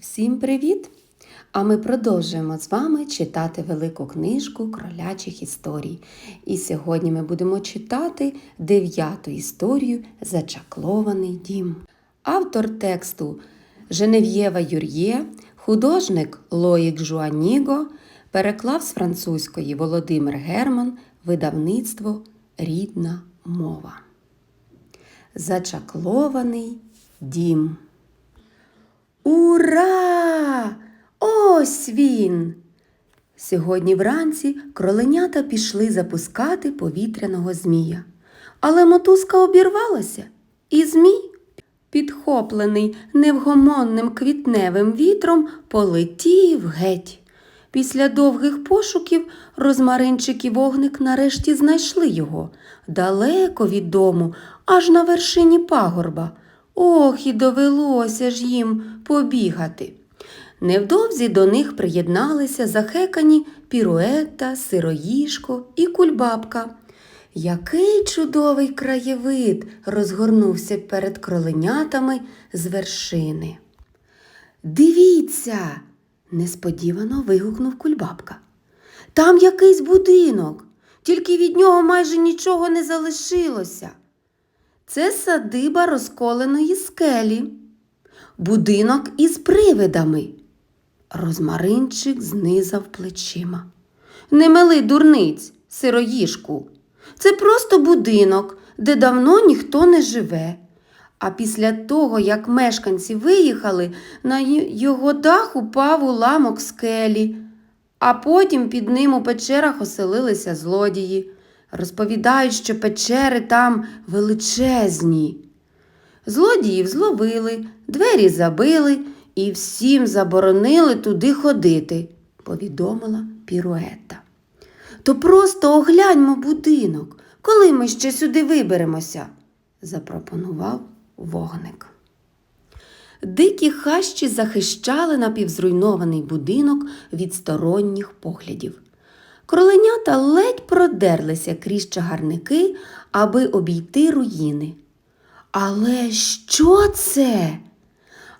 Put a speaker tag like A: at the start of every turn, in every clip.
A: Всім привіт! А ми продовжуємо з вами читати велику книжку кролячих історій. І сьогодні ми будемо читати дев'яту історію Зачаклований дім. Автор тексту Женев'єва Юр'є, художник Лоїк Жуаніго, переклав з французької Володимир Герман, видавництво Рідна мова. Зачаклований дім. Ура! Ось він! Сьогодні вранці кроленята пішли запускати повітряного змія. Але мотузка обірвалася, і змій, підхоплений невгомонним квітневим вітром, полетів геть. Після довгих пошуків розмаринчик і вогник нарешті знайшли його далеко від дому, аж на вершині пагорба. Ох, і довелося ж їм побігати. Невдовзі до них приєдналися захекані піруета, сироїшко і кульбабка. Який чудовий краєвид розгорнувся перед кроленятами з вершини. Дивіться, несподівано вигукнув кульбабка. Там якийсь будинок, тільки від нього майже нічого не залишилося. Це садиба розколеної скелі, будинок із привидами. Розмаринчик знизав плечима. Не мили дурниць, сироїшку. Це просто будинок, де давно ніхто не живе. А після того, як мешканці виїхали, на його дах упав уламок скелі, а потім під ним у печерах оселилися злодії. Розповідають, що печери там величезні. Злодіїв зловили, двері забили і всім заборонили туди ходити, повідомила Піруета. То просто огляньмо будинок, коли ми ще сюди виберемося, запропонував вогник. Дикі хащі захищали напівзруйнований будинок від сторонніх поглядів. Кроленята ледь продерлися крізь чагарники, аби обійти руїни. Але що це?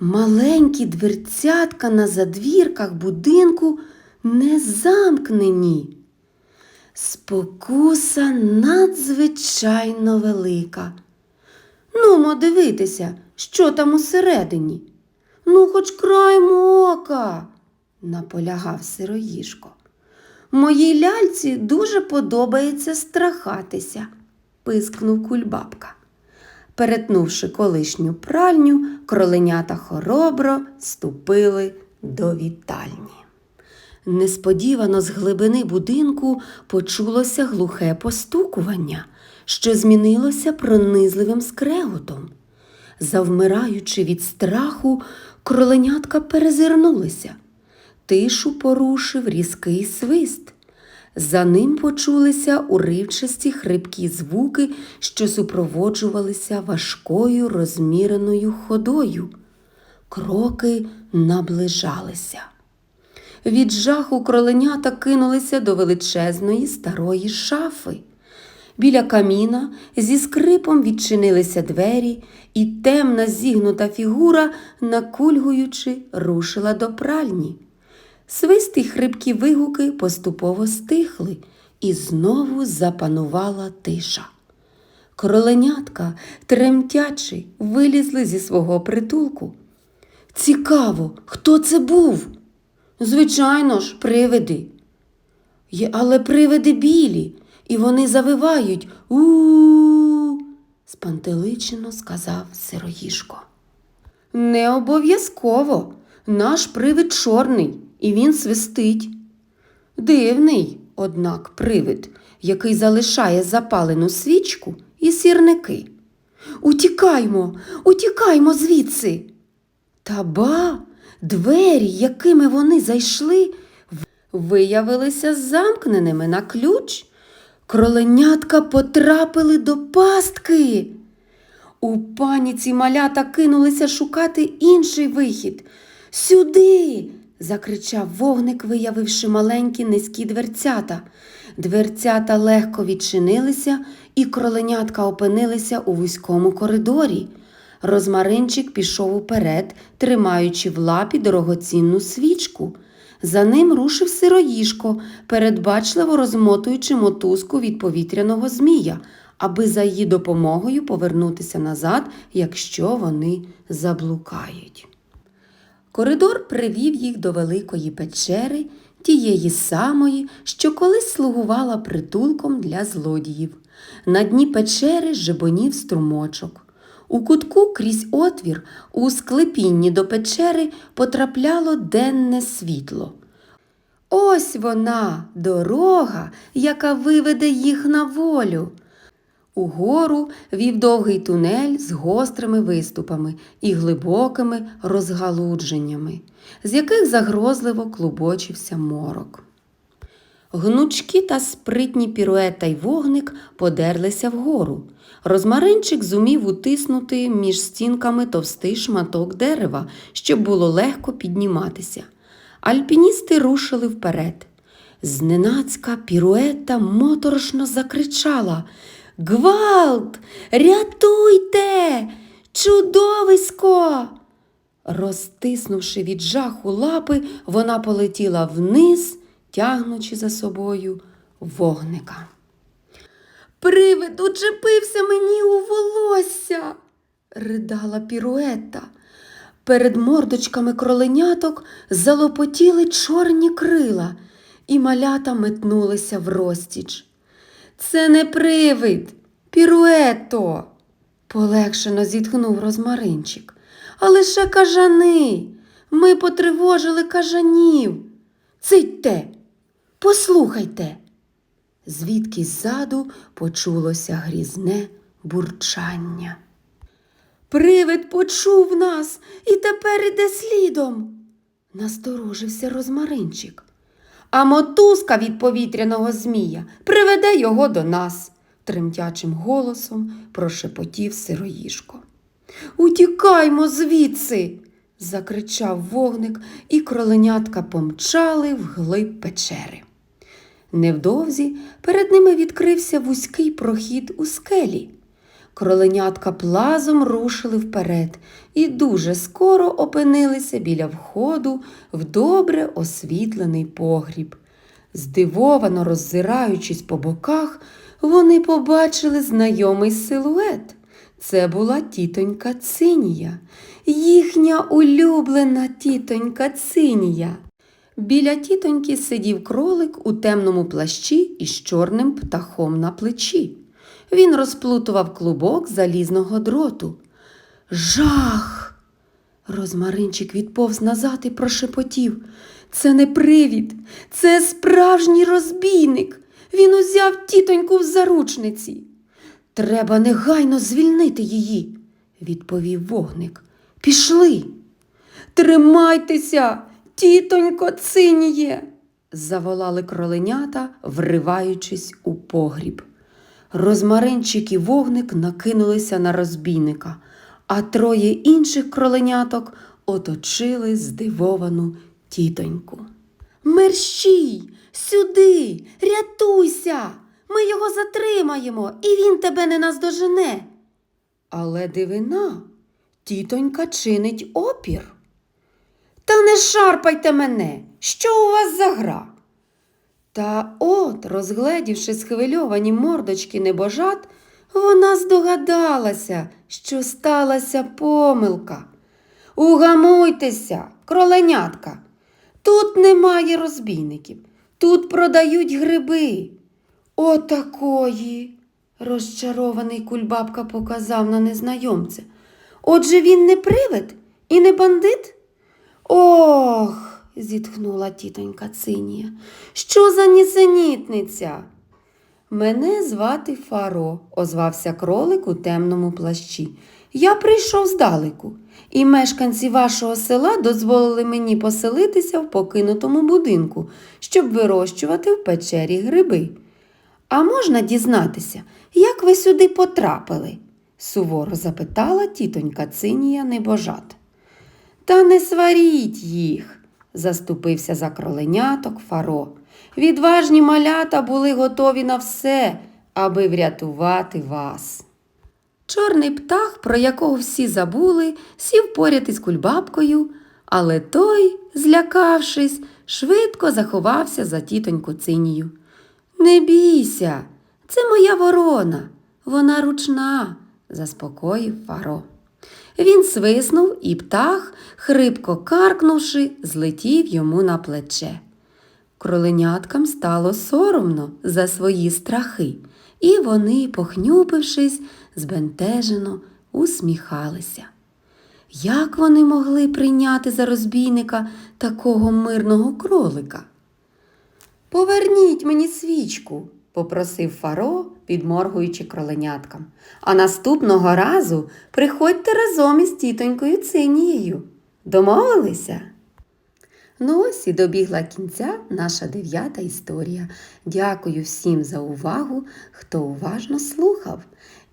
A: Маленькі дверцятка на задвірках будинку не замкнені. Спокуса надзвичайно велика. Нумо дивитися, що там усередині. Ну, хоч краєм ока, наполягав сироїшко. Моїй ляльці дуже подобається страхатися, пискнув кульбабка. Перетнувши колишню пральню, кроленята хоробро ступили до вітальні. Несподівано з глибини будинку почулося глухе постукування, що змінилося пронизливим скреготом. Завмираючи від страху, кроленятка перезирнулися. Тишу порушив різкий свист. За ним почулися уривчасті хрипкі звуки, що супроводжувалися важкою розміреною ходою. Кроки наближалися. Від жаху кроленята кинулися до величезної старої шафи. Біля каміна зі скрипом відчинилися двері, і темна зігнута фігура, накульгуючи, рушила до пральні. Свист і хрипкі вигуки поступово стихли, і знову запанувала тиша. Кроленятка, тремтячи, вилізли зі свого притулку. Цікаво, хто це був? Звичайно ж, привиди. Є, але привиди білі, і вони завивають у спантеличено сказав сироїшко. Не обов'язково. Наш привид чорний, і він свистить. Дивний, однак, привид, який залишає запалену свічку і сірники. Утікаймо, утікаймо звідси. Та ба, двері, якими вони зайшли, виявилися замкненими на ключ. Кроленятка потрапили до пастки. У паніці малята кинулися шукати інший вихід. Сюди. закричав вогник, виявивши маленькі низькі дверцята. Дверцята легко відчинилися, і кроленятка опинилися у вузькому коридорі. Розмаринчик пішов уперед, тримаючи в лапі дорогоцінну свічку. За ним рушив сироїшко, передбачливо розмотуючи мотузку від повітряного змія, аби за її допомогою повернутися назад, якщо вони заблукають. Коридор привів їх до великої печери, тієї самої, що колись слугувала притулком для злодіїв. На дні печери жебонів струмочок. У кутку крізь отвір у склепінні до печери потрапляло денне світло. Ось вона, дорога, яка виведе їх на волю. Угору вів довгий тунель з гострими виступами і глибокими розгалудженнями, з яких загрозливо клубочився морок. Гнучкі та спритні піруета й вогник подерлися вгору. Розмаринчик зумів утиснути між стінками товстий шматок дерева, щоб було легко підніматися. Альпіністи рушили вперед. Зненацька піруета моторошно закричала Гвалт! Рятуйте! Чудовисько! Розтиснувши від жаху лапи, вона полетіла вниз, тягнучи за собою вогника. Привид учепився мені у волосся, ридала піруета. Перед мордочками кроленяток залопотіли чорні крила, і малята метнулися в розтіч. Це не привид, піруето, полегшено зітхнув розмаринчик. А лише кажани. Ми потривожили кажанів. Цитьте, послухайте. Звідки ззаду почулося грізне бурчання. Привид почув нас і тепер іде слідом, насторожився розмаринчик. А мотузка від повітряного змія приведе його до нас, тремтячим голосом прошепотів сироїшко. Утікаймо звідси, закричав вогник, і кроленятка помчали вглиб печери. Невдовзі перед ними відкрився вузький прохід у скелі. Кроленятка плазом рушили вперед і дуже скоро опинилися біля входу в добре освітлений погріб. Здивовано роззираючись по боках, вони побачили знайомий силует. Це була тітонька Цинія, їхня улюблена тітонька Цинія. Біля тітоньки сидів кролик у темному плащі із чорним птахом на плечі. Він розплутував клубок залізного дроту. Жах! Розмаринчик відповз назад і прошепотів. Це не привід, це справжній розбійник. Він узяв тітоньку в заручниці. Треба негайно звільнити її, відповів вогник. Пішли. Тримайтеся, тітонько циніє, заволали кроленята, вриваючись у погріб. Розмаринчик і вогник накинулися на розбійника, а троє інших кроленяток оточили здивовану тітоньку. Мерщій, сюди, рятуйся, ми його затримаємо, і він тебе не наздожене. Але дивина, тітонька чинить опір. Та не шарпайте мене, що у вас за гра? Та от, розгледівши схвильовані мордочки небожат, вона здогадалася, що сталася помилка. Угамуйтеся, кроленятка. Тут немає розбійників, тут продають гриби. Отакої, розчарований кульбабка показав на незнайомця. Отже, він не привид і не бандит? Ох, зітхнула тітонька Цинія. Що за нісенітниця? Мене звати Фаро, озвався кролик у темному плащі. Я прийшов здалеку, і мешканці вашого села дозволили мені поселитися в покинутому будинку, щоб вирощувати в печері гриби. А можна дізнатися, як ви сюди потрапили? суворо запитала тітонька Цинія небожат. Та не сваріть їх, заступився за кроленяток Фаро. Відважні малята були готові на все, аби врятувати вас. Чорний птах, про якого всі забули, сів поряд із кульбабкою, але той, злякавшись, швидко заховався за тітоньку цинію. Не бійся, це моя ворона, вона ручна, заспокоїв Фаро. Він свиснув, і птах, хрипко каркнувши, злетів йому на плече. Кроленяткам стало соромно за свої страхи, і вони, похнюпившись, збентежено усміхалися. Як вони могли прийняти за розбійника такого мирного кролика? Поверніть мені свічку, попросив Фаро, підморгуючи кроленяткам. А наступного разу приходьте разом із тітонькою Цинією. Домовилися? Ну ось і добігла кінця наша дев'ята історія. Дякую всім за увагу, хто уважно слухав.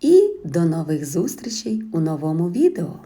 A: І до нових зустрічей у новому відео.